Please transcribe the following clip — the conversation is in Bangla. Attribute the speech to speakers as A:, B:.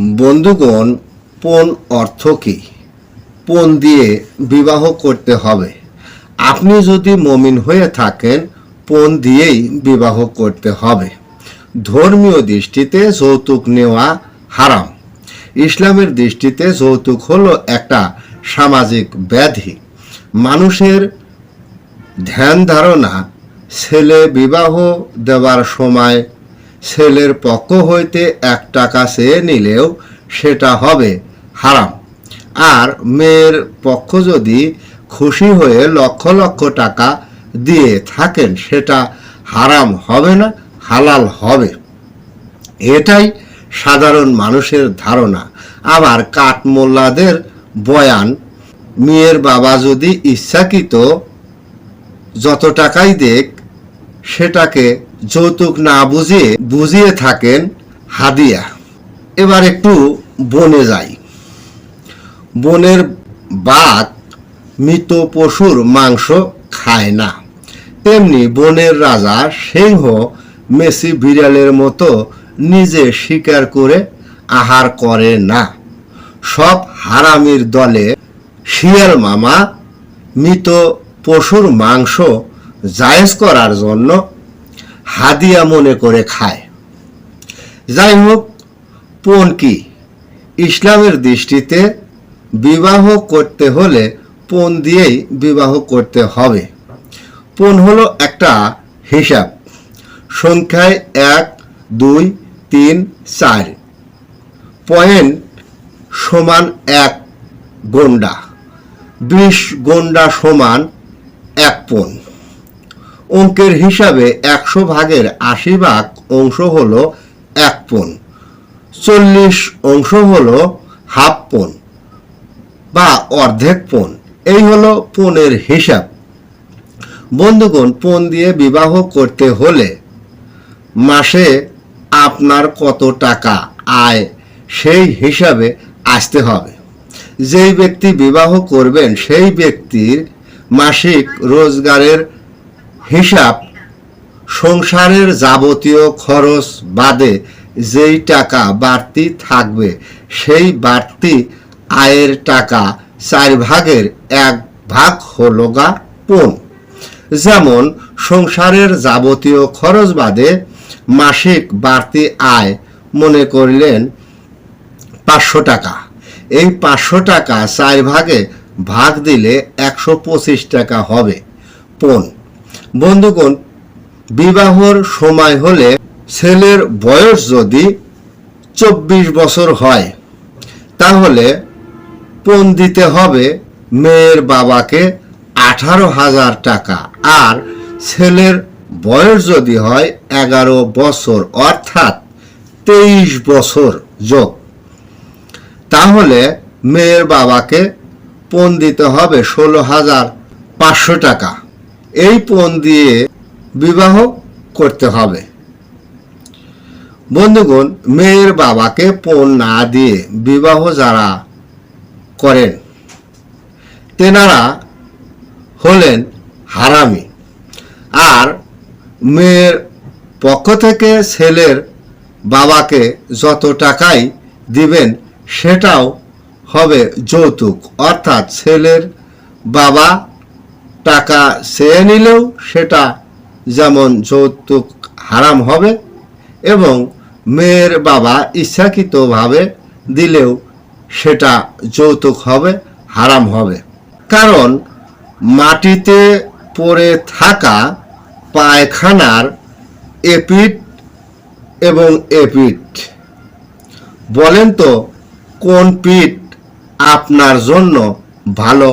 A: বন্ধুগণ, পণ অর্থ কি? পণ দিয়ে বিবাহ করতে হবে। আপনি যদি মমিন হয়ে থাকেন, পণ দিয়েই বিবাহ করতে হবে। ধর্মীয় দৃষ্টিতে যৌতুক নেওয়া হারাম। ইসলামের দৃষ্টিতে যৌতুক হলো একটা সামাজিক ব্যাধি। মানুষের ধ্যান ধারণা, ছেলে বিবাহ দেওয়ার সময় ছেলের পক্ষ হইতে এক টাকা চেয়ে নিলেও সেটা হবে হারাম। আর মেয়ের পক্ষ যদি খুশি হয়ে লক্ষ লক্ষ টাকা দিয়ে থাকেন, সেটা হারাম হবে না, হালাল হবে। এটাই সাধারণ মানুষের ধারণা। আবার কাঠমোল্লাদের বয়ান, মেয়ের বাবা যদি ইচ্ছাকৃত যত টাকাই দেখ, সেটাকে যৌতুক না বুঝিয়ে বুঝিয়ে থাকেন হাদিয়া। এবার একটু বনে যাই। বনের বাঘ মৃত পশুর মাংস খায় না। তেমনি বনের রাজা সিংহ মেসি বিড়ালের মতো নিজে শিকার করে আহার করে না। সব হারামির দলে শিয়াল মামা মৃত পশুর মাংস জায়েজ করার জন্য হাদিয়া মনে করে খায়। যাই হোক পণ কি? ইসলামের দৃষ্টিতে বিবাহ করতে হলে পণ দিয়েই বিবাহ করতে হবে। পণ হলো একটা হিসাব। সংখ্যায় এক, দুই, তিন, চার। পয়েন্ট সমান এক গন্ডা। বিশ গন্ডা সমান এক পণ। অঙ্কের হিসাবে একশো ভাগের আশি ভাগ অংশ হল এক পণ। চল্লিশ অংশ হল হাফ পণ বা অর্ধেক পণ। এই হলো পণের হিসাব। বন্ধুগণ, পণ দিয়ে বিবাহ করতে হলে মাসে আপনার কত টাকা আয় সেই হিসাবে আসতে হবে। যেই ব্যক্তি বিবাহ করবেন, সেই ব্যক্তির মাসিক রোজগারের হিসাব সংসারের যাবতীয় খরচ বাদে যেই টাকা বাড়তি থাকবে, সেই বাড়তি আয়ের টাকা চার ভাগের এক ভাগ হলো গা পণ যেমন সংসারের যাবতীয় খরচ বাদে মাসিক বাড়তি আয় মনে করলেন পাঁচশো টাকা। এই পাঁচশো টাকা চার ভাগে ভাগ দিলে একশো পঁচিশ টাকা হবে পণ বন্ধুগণ, বিবাহর সময় হলে ছেলের বয়স যদি চব্বিশ বছর হয়, তাহলে পণ দিতে হবে মেয়ের বাবাকে আঠারো হাজার টাকা আর ছেলের বয়স যদি হয় এগারো বছর, অর্থাৎ তেইশ বছর যোগ। তাহলে মেয়ের বাবাকে পণ দিতে হবে ষোলো হাজার পাঁচশো টাকা। এই পণ দিয়ে বিবাহ করতে হবে। বন্ধুগণ, মেয়ের বাবাকে পণ না দিয়ে বিবাহ যারা করেন, তেনারা হলেন হারামি। আর মেয়ের পক্ষ থেকে ছেলের বাবাকে যত টাকাই দিবেন, সেটাও হবে যৌতুক। অর্থাৎ ছেলের বাবা টাকা চেয়ে নিলেও সেটা যেমন যৌতুক হারাম হবে এবং মেয়ের বাবা ইচ্ছাকৃতভাবে দিলেও সেটা যৌতুক হবে, হারাম হবে। কারণ মাটিতে পড়ে থাকা পায়খানার এপিট এবং এপিট বলেন তো, কোন পিঠ আপনার জন্য ভালো?